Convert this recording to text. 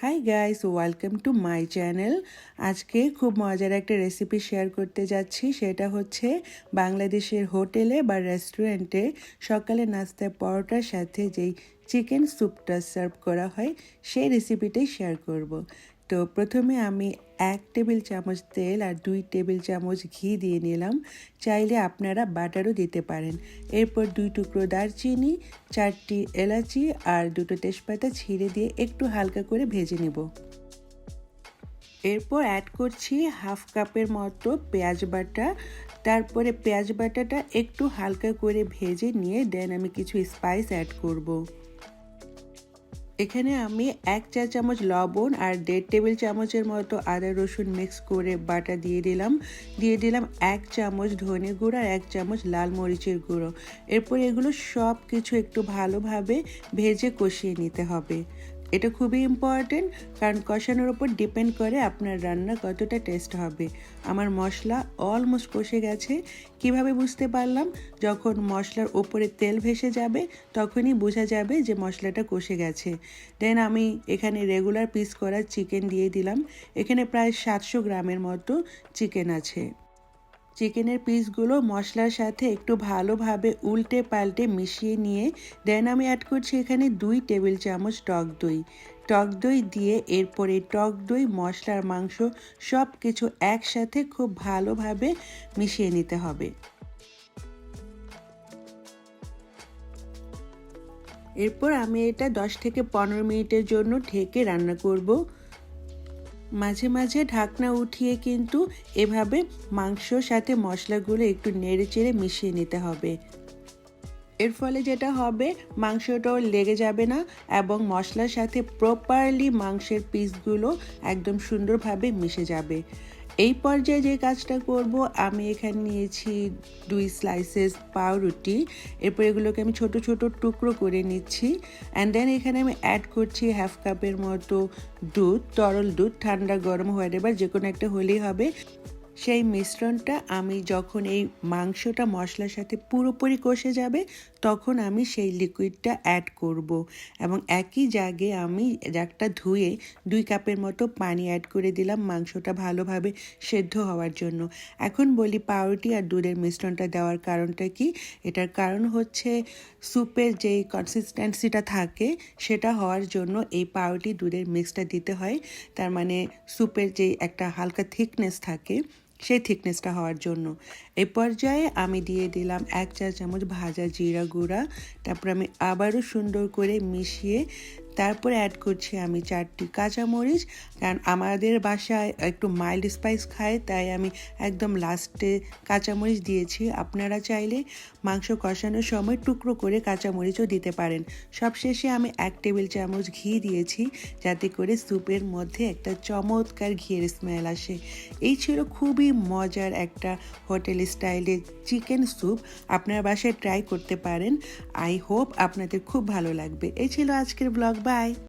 Hi guys welcome to my channel আজকে খুব মজার একটা রেসিপি শেয়ার করতে যাচ্ছি সেটা হচ্ছে বাংলাদেশের হোটেলে বা রেস্টুরেন্টে সকালে নাস্তায় পরোটার সাথে যেই চিকেন স্যুপটা সার্ভ করা হয়, সেই রেসিপিটাই শেয়ার করব। তো প্রথমে আমি এক টেবিল চামচ তেল আর দুই টেবিল চামচ ঘি দিয়ে নিলাম। চাইলে আপনারা বাটারও দিতে পারেন। এরপর দুই টুকরো দারচিনি, চারটি এলাচি আর দুটো তেজপাতা ছিঁড়ে দিয়ে একটু হালকা করে ভেজে নেব। এরপর অ্যাড করছি হাফ কাপের মতো পেঁয়াজ বাটা। তারপরে পেঁয়াজ বাটাটা একটু হালকা করে ভেজে নিয়ে দেন আমি কিছু স্পাইস অ্যাড করব। এখানে আমি এক চা চামচ লবণ আর দেড় টেবিল চামচের মতো আদা রসুন মিক্স করে বাটা দিয়ে দিলাম। দিয়ে দিলাম এক চামচ ধনে গুঁড়ো আর এক চামচ লাল মরিচের গুঁড়ো। এরপর এগুলো সব কিছু একটু ভালোভাবে ভেজে কষিয়ে নিতে হবে। এটা খুবই ইম্পর্টেন্ট কারণ কষানোর ওপর ডিপেন্ড করে আপনার রান্না কতটা টেস্ট হবে। আমার মশলা অলমোস্ট কষে গেছে। কীভাবে বুঝতে পারলাম? যখন মশলার ওপরে তেল ভেসে যাবে, তখনই বোঝা যাবে যে মশলাটা কষে গেছে। দেন আমি এখানে রেগুলার পিস করা চিকেন দিয়ে দিলাম। এখানে প্রায় সাতশো গ্রামের মতো চিকেন আছে। চিকেনের পিসগুলো মশলার সাথে একটু ভালোভাবে উল্টে পাল্টে মিশিয়ে নিয়ে দেন আমি অ্যাড করছি এখানে দুই টেবিল চামচ টক দই। টক দই দিয়ে এরপরে টক দই, মশলার মাংস সব কিছু একসাথে খুব ভালোভাবে মিশিয়ে নিতে হবে। এরপর আমি এটা দশ থেকে পনেরো মিনিটের জন্য ঢেকে রান্না করব। মাঝে মাঝে ঢাকনা উঠিয়ে কিন্তু এভাবে মাংসর সাথে মশলাগুলো একটু নেড়ে চেড়ে মিশিয়ে নিতে হবে। এর ফলে যেটা হবে, মাংসটাও লেগে যাবে না এবং মশলার সাথে প্রপারলি মাংসের পিসগুলো একদম সুন্দরভাবে মিশে যাবে। এই পর্যায়ে যে কাজটা করব, আমি এখানে নিয়েছি দুই স্লাইসেস পাউরুটি। এরপর এগুলোকে আমি ছোট ছোট টুকরো করে নিচ্ছি। অ্যান্ড দেন এখানে আমি অ্যাড করছি হাফ কাপের মতো দুধ, তরল দুধ, ঠান্ডা গরম হয়ে এবার যে কোনো একটা হলেই হবে। সেই মিশ্রণটা আমি যখন এই মাংসটা মশলার সাথে পুরোপুরি কষে যাবে, তখন আমি সেই লিকুইডটা অ্যাড করব। এবং একই জাগে আমি একটা ধুয়ে দুই কাপের মতো পানি অ্যাড করে দিলাম মাংসটা ভালোভাবে সেদ্ধ হওয়ার জন্য। এখন বলি পাউরুটি আর দুধের মিশ্রণটা দেওয়ার কারণটা কি? এটার কারণ হচ্ছে স্যুপের যে কনসিস্টেন্সিটা থাকে, সেটা হওয়ার জন্য এই পাউরুটি দুধের মিক্সটা দিতে হয়। তার মানে স্যুপের যে একটা হালকা থিকনেস থাকে সেই থিকনেসটা হওয়ার জন্য। এই পর্যায়ে আমি দিয়ে দিলাম এক চা চামচ ভাজা জিরা গুঁড়া। তারপর আমি আবারও সুন্দর করে মিশিয়ে তারপরে অ্যাড করছি আমি চারটি কাঁচামরিচ। কারণ আমাদের বাসায় একটু মাইল্ড স্পাইস খায়, তাই আমি একদম লাস্টে কাঁচামরিচ দিয়েছি। আপনারা চাইলে মাংস কষানোর সময় টুকরো করে কাঁচামরিচও দিতে পারেন। সবশেষে আমি এক টেবিল চামচ ঘি দিয়েছি, যাতে করে স্যুপের মধ্যে একটা চমৎকার ঘিয়ের স্মেল আসে। এই ছিল খুবই মজার একটা হোটেল স্টাইলের চিকেন স্যুপ। আপনার বাসায় ট্রাই করতে পারেন। আই হোপ আপনাদের খুব ভালো লাগবে। এই ছিল আজকের ব্লগ Bye.